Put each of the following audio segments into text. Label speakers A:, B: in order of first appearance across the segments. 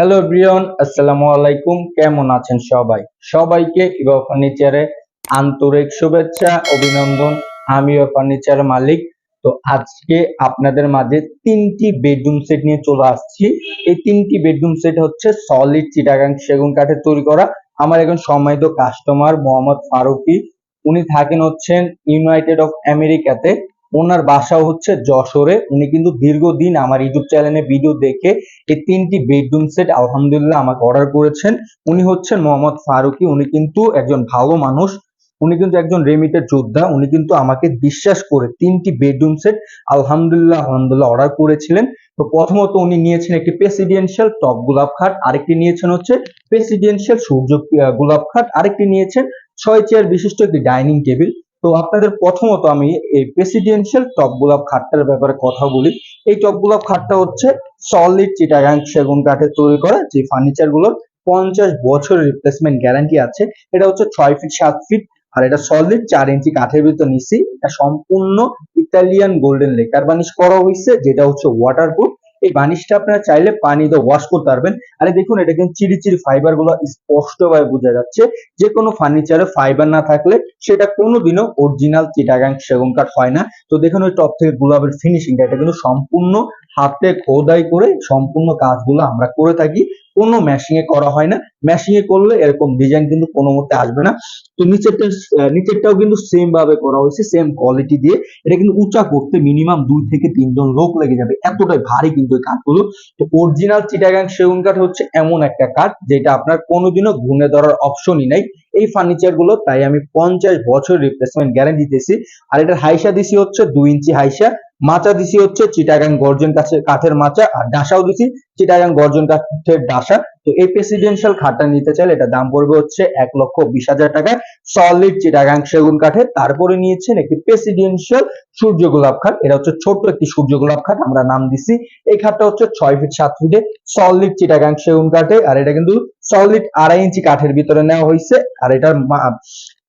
A: Hello Brian আসসালামু আলাইকুম কেমন আছেন সবাই? সবাইকে ইবা ফার্নিচারে আন্তরিক শুভেচ্ছা, অভিনন্দন। আমি ফার্নিচার মালিক। তো আজকে আপনাদের মাঝে তিনটি বেডরুম সেট নিয়ে চলে আসছি। এই তিনটি বেডরুম সেট হচ্ছে সলিড চিটাগাং সেগুন কাঠের তৈরি করা। আমার এখন সম্মানিত কাস্টমার মোহাম্মদ ফারুকি। উনি থাকেন হচ্ছেন ইউনাইটেড অফ আমেরিকাতে ওনার বাসাও হচ্ছে যশোরে। উনি কিন্তু দীর্ঘদিন আমার ইউটিউব চ্যানেলে ভিডিও দেখে এই তিনটি বেডরুম সেট আলহামদুলিল্লাহ আমাকে অর্ডার করেছেন। উনি হচ্ছেন মোহাম্মদ ফারুকি। উনি কিন্তু একজন ভালো মানুষ। উনি কিন্তু একজন রেমিটের যোদ্ধা। উনি কিন্তু আমাকে বিশ্বাস করে তিনটি বেডরুম সেট আলহামদুলিল্লাহ আলহামদুলিল্লাহ অর্ডার করেছিলেন। তো প্রথমত উনি নিয়েছেন একটি প্রেসিডেন্সিয়াল টপ গোলাপ খাট। আরেকটি নিয়েছেন হচ্ছে প্রেসিডেন্সিয়াল সূর্য গোলাপ খাট। আরেকটি নিয়েছেন ছয় চেয়ার বিশিষ্ট একটি ডাইনিং টেবিল তো আপনাদের প্রথমত আমি এই প্রেসিডেন্সিয়াল টপ গোলাপ খাটটার ব্যাপারে কথা বলি। এই টপ গোলাপ খাটটা হচ্ছে সলিড চিটাগাং সেগুন কাঠের তৈরি করা, যে ফার্নিচারগুলোর পঞ্চাশ বছরের রিপ্লেসমেন্ট গ্যারান্টি আছে। এটা হচ্ছে ছয় ফিট সাত ফিট আর এটা সলিড চার ইঞ্চি কাঠের ভিতর নিছি এটা সম্পূর্ণ ইতালিয়ান গোল্ডেন লেকার বানিশ করা হয়েছে যেটা হচ্ছে ওয়াটারপ্রুফ এই বানিশটা আপনারা চাইলে পানি দিয়ে ওয়াশ করতে পারবেন। আরে দেখুন, এটা কিন্তু চিরি চিরি ফাইবারগুলো স্পষ্টভাবে বোঝা যাচ্ছে। যে কোনো ফার্নিচারে ফাইবার না থাকলে সেটা কোনোদিনও অরিজিনাল চিটাগাং সেগুন কাঠ হয় না। তো দেখুন, ওই টপ থেকে গোলাপের ফিনিশিংটা এটা কিন্তু সম্পূর্ণ হাতে খোদাই করে সম্পূর্ণ কাজগুলো আমরা করে থাকি। কোনো মেশিং এ করা হয় না। মেশিং এ করলে এরকম ডিজাইন কিন্তু কোনো মতে আসবে না। তো নিচেরটা নিচেরটাও কিন্তু সেম ভাবে করা হয়েছে সেম কোয়ালিটি দিয়ে। এটা কিন্তু উঁচা করতে মিনিমাম দুই থেকে তিনজন লোক লেগে যাবে। এতটাই ভারী কিন্তু এই কাঠগুলো। তো অরিজিনাল চিটাগাং সেগুন কাঠ হচ্ছে এমন একটা কাঠ, যেটা আপনার কোনোদিনও ঘুণে ধরার অপশনই নাই। এই ফার্নিচারগুলো, তাই আমি পঞ্চাশ বছর রিপ্লেসমেন্ট গ্যারান্টি দিতেছি আর এটার হাইসা দিছি হচ্ছে দুই ইঞ্চি হাইসা, মাচা দিছি হচ্ছে চিটাগাং গর্জন কাঠের কাঠের মাচা, আর ডাসাও দিছি চিটাগাং গর্জন কাঠের ডাসা। তো এই প্রেসিডেন্সিয়াল খাটটা নিতে চাইলে এটা দাম পড়বে হচ্ছে এক লক্ষ বিশ হাজার টাকায় সলিড চিটাগাং সেগুন কাঠের, তারপরে নিয়েছেন একটি প্রেসিডেন্সিয়াল সূর্য গোলাপ খাট। এটা হচ্ছে ছোট্ট একটি সূর্য গোলাপ খাট, আমরা নাম দিছি। এই খাটটা হচ্ছে ছয় ফিট সাত ফিটে সলিড চিটাগাং সেগুন কাঠে আর এটা কিন্তু সলিড আড়াই ইঞ্চি কাঠের ভিতরে নেওয়া হয়েছে আর এটার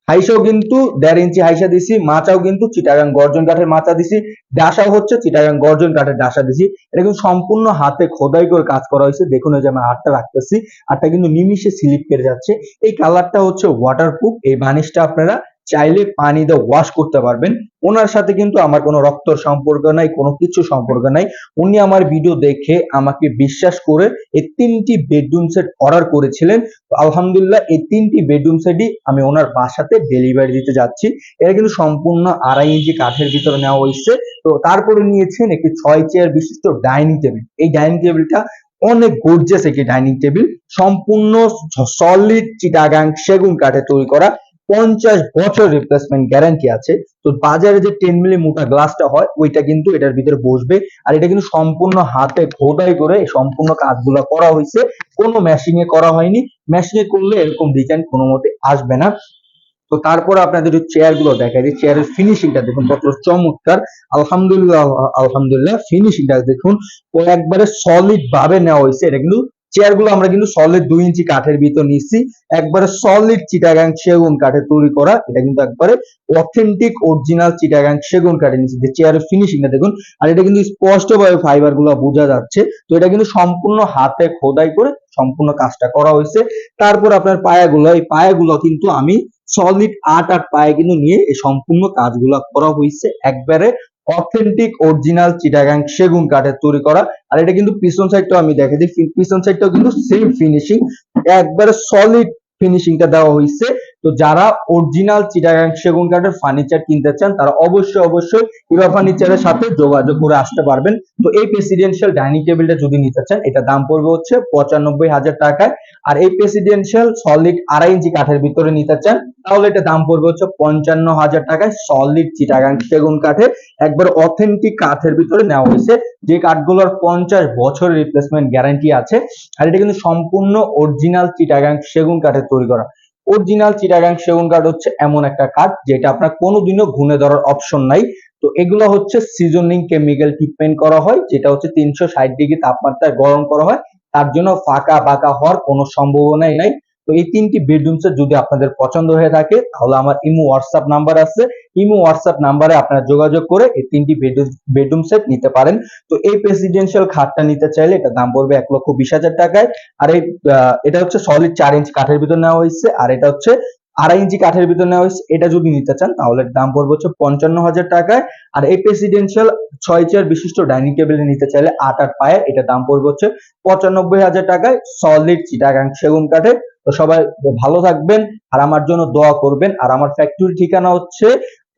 A: হাইসাও কিন্তু দেড় ইঞ্চি হাইসা দিছি, মাচাও কিন্তু চিটাগাং গর্জন কাঠের মাচা দিছি, ডাসাও হচ্ছে চিটাগাং গর্জন কাঠের ডাসা দিছি। এটা কিন্তু সম্পূর্ণ হাতে খোদাই করে কাজ করা হয়েছে দেখুন যে আমি আটটা রাখতেছি, আটটা কিন্তু নিমিশে স্লিপ কেটে যাচ্ছে। এই কালারটা হচ্ছে ওয়াটারপ্রুফ এই বানিশটা আপনারা চাইলে পানি দিয়ে ওয়াশ করতে পারবেন। ওনার সাথে কিন্তু আমার কোনো রক্তর সম্পর্ক নাই, কোনো কিছু সম্পর্ক নাই। উনি আমার ভিডিও দেখে আমাকে বিশ্বাস করে এই তিনটি বেডরুম সেট অর্ডার করেছিলেন। আলহামদুলিল্লাহ এই তিনটি বেডরুম সেটই আমি ওনার বাসাতে ডেলিভারি দিতে যাচ্ছি। এটা কিন্তু সম্পূর্ণ আড়াই ইঞ্চি কাঠের ভিতরে নেওয়া হয়েছে। তো তারপরে নিয়েছেন একটি ছয় চেয়ার বিশিষ্ট ডাইনিং টেবিল এই ডাইনিং টেবিলটা অনেক গর্জিয়াস একটি ডাইনিং টেবিল সম্পূর্ণ সলিড চিটাগাং সেগুন কাঠে তৈরি করা। পঞ্চাশ বছর রিপ্লেসমেন্ট গ্যারান্টি আছে। তো বাজারে যে টেন মিলি মোটা গ্লাসটা হয়, ওইটা কিন্তু এটার ভিতরে বসবে। আর এটা কিন্তু সম্পূর্ণ হাতে খোদাই করে সম্পূর্ণ কাজগুলো করা হয়েছে। কোনো মেশিং এ করা হয়নি। মেশিং এ করলে এরকম ডিজাইন কোনো মতে আসবে না। তো তারপর আপনাদের চেয়ারগুলো দেখাই দিই। চেয়ারের ফিনিশিংটা দেখুন, কত চমৎকার। আলহামদুলিল্লাহ আলহামদুলিল্লাহ ফিনিশিংটা দেখুন। ও একবারে সলিড ভাবে নেওয়া হয়েছে। এটা কিন্তু চেয়ারগুলো আমরা কিন্তু সলিড দুই ইঞ্চি কাঠের ভিতর নিচ্ছি। একবারে সলিড চিটাগাং সেগুন কাঠে তৈরি করা। এটা কিন্তু একবারে অথেন্টিক অরিজিনাল চিটাগাং সেগুন কাঠে নিচ্ছি যে চেয়ারের ফিনিশিংটা দেখুন। আর এটা কিন্তু স্পষ্টভাবে ফাইবারগুলো বোঝা যাচ্ছে। তো এটা কিন্তু সম্পূর্ণ হাতে খোদাই করে সম্পূর্ণ কাজটা করা হয়েছে। তারপর আপনার পায়াগুলো, এই পায়াগুলো কিন্তু আমি সলিড আট আট পায়ে কিন্তু নিয়ে এই সম্পূর্ণ কাজগুলো করা হয়েছে। একবারে অথেন্টিক অরিজিনাল চিটাগাং সেগুন কাঠের তৈরি করা। আর এটা কিন্তু পিছন সাইডটাও আমি দেখে দিই পিছন সাইডটাও কিন্তু সেম ফিনিশিং একবারে সলিড ফিনিশিংটা দেওয়া হয়েছে। তো যারা অরিজিনাল চিটাগাং সেগুন কাঠের ফার্নিচার কিনতে চান, তারা অবশ্যই অবশ্যই ইভা ফার্নিচারের সাথে যোগাযোগ করে আসতে পারবেন। তো এই প্রেসিডেন্সিয়াল ডাইনিং টেবিলটা যদি নিতে চান, এটা দাম পড়বে হচ্ছে পঁচানব্বই হাজার টাকায়। আর এই প্রেসিডেন্সিয়াল সলিড আড়াই ইঞ্চি কাঠের ভিতরে নিতে চান, তাহলে এটা দাম পড়বে হচ্ছে পঞ্চান্ন হাজার টাকায় সলিড চিটাগাং সেগুন কাঠে একবার অথেন্টিক কাঠের ভিতরে নেওয়া হয়েছে। যে কাঠগুলোর পঞ্চাশ বছরের রিপ্লেসমেন্ট গ্যারান্টি আছে। আর এটা কিন্তু সম্পূর্ণ অরিজিনাল চিটাগাং সেগুন কাঠের তৈরি করা। অরিজিনাল চিটাগাং সেগুন কাঠ হচ্ছে এমন একটা কাঠ যেটা আপনার কোনোদিনও ঘুণে ধরার অপশন নাই। তো এগুলো হচ্ছে সিজনিং কেমিক্যাল ট্রিটমেন্ট করা হয়, যেটা হচ্ছে তিনশো ষাট ডিগ্রি তাপমাত্রায় গরম করা হয়। তার জন্য ফাঁকা বাঁকা হওয়ার কোনো সম্ভাবনাই নাই। এই তিনটি বেডরুমস যদি আপনাদের পছন্দ হয়ে থাকে, তাহলে আমার ইমো হোয়াটসঅ্যাপ নাম্বার আছে ইমো হোয়াটসঅ্যাপ নাম্বারে আপনারা যোগাযোগ করে এই তিনটি বেডরুম সেট নিতে পারেন। তো এই প্রেসিডেন্সিয়াল খাটটা নিতে চাইলে এটা দাম পড়বে এক লক্ষ বিশ হাজার টাকায়। আর এই এটা হচ্ছে সলিড চার ইঞ্চ কাঠের ভিতর নেওয়া হয়েছে। আর এটা হচ্ছে আড়াই ইঞ্চি কাঠের ভিতর নেওয়া হয়েছে। এটা যদি নিতে চান, তাহলে দাম পড়বে হচ্ছে পঞ্চান্ন হাজার টাকায়। আর এই প্রেসিডেন্সিয়াল ছয় চেয়ার বিশিষ্ট ডাইনিং টেবিলে নিতে চাইলে আট আট পায়ে এটা দাম পড়বে হচ্ছে পঁচানব্বই হাজার টাকায় সলিড চিটাগাং সেগুন কাঠের। তো সবাই ভালো থাকবেন আর আমার জন্য দোয়া করবেন। আর আমার ফ্যাক্টরি ঠিকানা হচ্ছে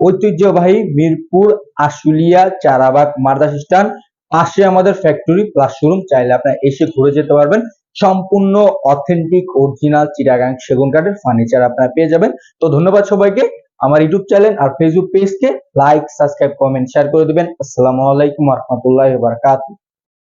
A: ঐতিহ্যবাহী মিরপুর আশুলিয়া চারাবাগ মার্দাস স্ট্যান্ড পাশে আমাদের ফ্যাক্টরি প্লাস শোরুম চাইলে আপনারা এসে ঘুরে যেতে পারবেন। সম্পূর্ণ অথেন্টিক অরিজিনাল চিটাগাং সেগুন কাঠের ফার্নিচার আপনারা পেয়ে যাবেন। তো ধন্যবাদ সবাইকে। আমার ইউটিউব চ্যানেল আর ফেসবুক পেজকে লাইক সাবস্ক্রাইব কমেন্ট শেয়ার করে দিবেন। আসসালামু আলাইকুম রহমতুল্লাহ বারকাতুহ।